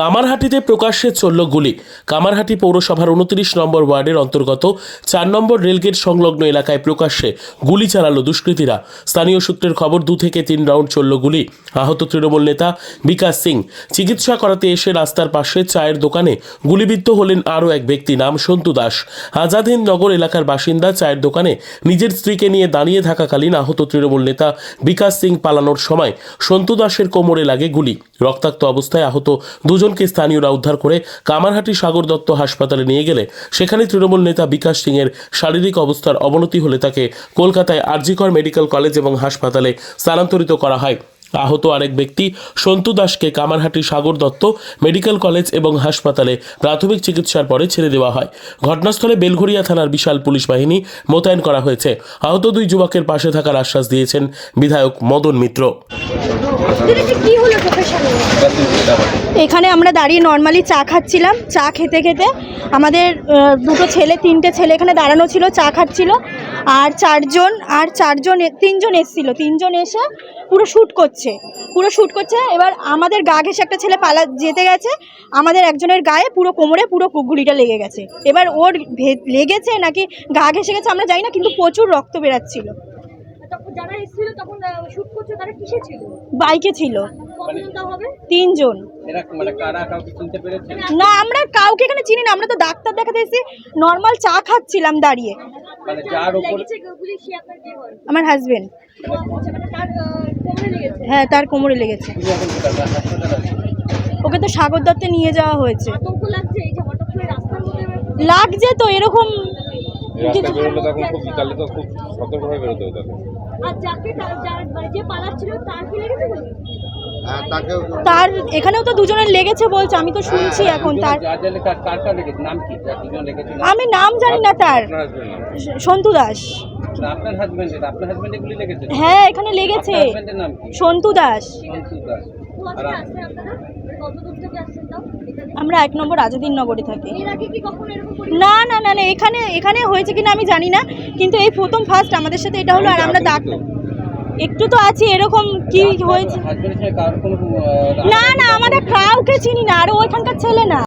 কামারহাটিতে প্রকাশ্যে চলল গুলি। কামারহাটি পৌরসভার উনত্রিশ নম্বর ওয়ার্ডের অন্তর্গত চার নম্বর রেলগেট সংলগ্ন এলাকায় প্রকাশ্যে গুলি চালালো দুষ্কৃতীরা। স্থানীয় সূত্রের খবর, দু থেকে তিন রাউন্ড চলল গুলি। আহত তৃণমূল নেতা বিকাশ সিং চিকিৎসা করাতে এসে রাস্তার পাশে চায়ের দোকানে গুলিবিদ্ধ হলেন আরও এক ব্যক্তি, নাম সন্তু দাস। আজাদহিন্দ নগর এলাকার বাসিন্দা চায়ের দোকানে নিজের স্ত্রীকে নিয়ে দাঁড়িয়ে থাকাকালীন আহত তৃণমূল নেতা বিকাশ সিং পালানোর সময় সন্তু দাসের কোমরে লাগে গুলি। রক্তাক্ত অবস্থায় আহত দুজনকে স্থানীয়রা উদ্ধার করে কামারহাটি সাগর দত্ত হাসপাতালে নিয়ে গেলে সেখানে তৃণমূল নেতা বিকাশ সিংয়ের শারীরিক অবস্থার অবনতি হলে তাকে কলকাতায় আরজিকর মেডিকেল কলেজ এবং হাসপাতালে স্থানান্তরিত করা হয়। আহত আরেক ব্যক্তি সন্তু দাসকে কামারহাটি সাগর দত্ত মেডিকেল কলেজ এবং হাসপাতালে প্রাথমিক চিকিৎসার পরে ছেড়ে দেওয়া হয়। ঘটনাস্থলে বেলঘরিয়া থানার বিশাল পুলিশ বাহিনী মোতায়েন করা হয়েছে। আহত দুই যুবকের পাশে থাকার আশ্বাস দিয়েছেন বিধায়ক মদন মিত্র। এখানে আমরা দাঁড়িয়ে নর্মালি চা খাচ্ছিলাম, চা খেতে খেতে। আমাদের দুটো ছেলে, তিনটে ছেলে এখানে দাঁড়ানো ছিল, চা খাচ্ছিল। আর চারজন আর চারজন তিনজন এসছিল। তিনজন এসে পুরো শ্যুট করছে। পুরো শ্যুট করছে, এবার আমাদের গা ঘেসে একটা ছেলে পালা, যেতে গেছে। আমাদের একজনের গায়ে পুরো কোমরে পুরো গুলিটা লেগে গেছে। এবার ওর লেগেছে নাকি গা ঘেসে গেছে আমরা জানি না, কিন্তু প্রচুর রক্ত বেরাচ্ছিল। যারা এসেছিল তখন শুট করছে তারা কিসে ছিল? বাইকে ছিল। হবে? তিনজন। এরা মানে কারা কাউকে চিনতে পেরেছে? না আমরা কাউকে এখানে চিনি না আমরা তো ডাক্তার দেখাতে এসেছি নর্মাল চা খাচ্ছিলাম দাঁড়িয়ে। মানে যার উপর লেগেছে গুলি সে আপনার কে হয়? আমার হাজবেন্ড ও মানে তার আহ, কোমরে লেগেছে? হ্যাঁ তার কোমরে লেগেছে। ওকে তো সাগর দত্তে নিয়ে যাওয়া হয়েছে। লাগছে তো এরকম কিছু বেরোলে তখন খুব তাহলে তো খুব সতর্কভাবে বেরোতে হবে তাকে। আর যাকে তার- এখানেও তো দুজনের লেগেছে বলছে আমি তো শুনছি এখন তার? আমি নাম জানি না তার। সন্তু দাস। আপনার হাজবেন্ডের আপনার হাজবেন্ডে গুলি লেগেছে? হ্যাঁ এখানে লেগেছে। হাজবেন্ডের নাম কি? সন্তু দাস। সন্তু দাস। আমরা এক নম্বর আজাদিন নগরে থাকি। না না না না এখানে এখানে হয়েছে কিনা আমি জানি না কিন্তু এই প্রথম ফার্স্ট আমাদের সাথে এটা হলো আর আমরা ডাক্তার একটু তো আছি এরকম কি হয়েছে? না না আমরা কাউকে চিনি না আর ওইখানকার ছেলে না।